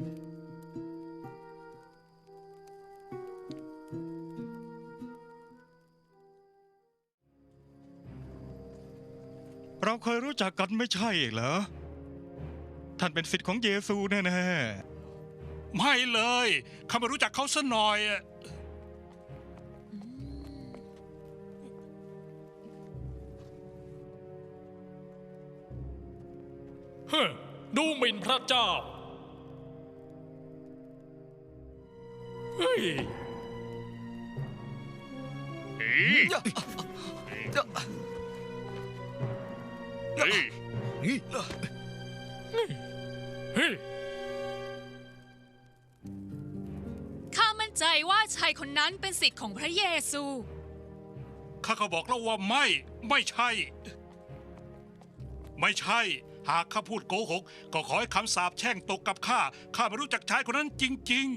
เราเคยรู้จักกันไม่ใช่เหรอ ท่านเป็นศิษย์ของเยซูแน่ๆ ไม่เลยข้าไม่รู้จักเขาซะหน่อยอะเฮ้อดูหมิ่นพระเจ้า เฮ้ยเฮ้ยเฮ้ยเฮ้ยข้ามั่นใจว่าชายคนนั้นเป็นศิษย์ของพระเยซู ข้าก็บอกแล้วว่าไม่ ไม่ใช่ ไม่ใช่ หากข้าพูดโกหก ก็ขอให้คำสาปแช่งตกกับข้า ข้าไม่รู้จักชายคนนั้นจริง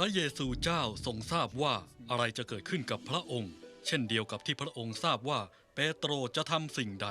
พระเยซูเจ้าทรงทราบว่าอะไรจะเกิดขึ้นกับพระองค์ เช่นเดียวกับที่พระองค์ทราบว่าเปโตรจะทำสิ่งใด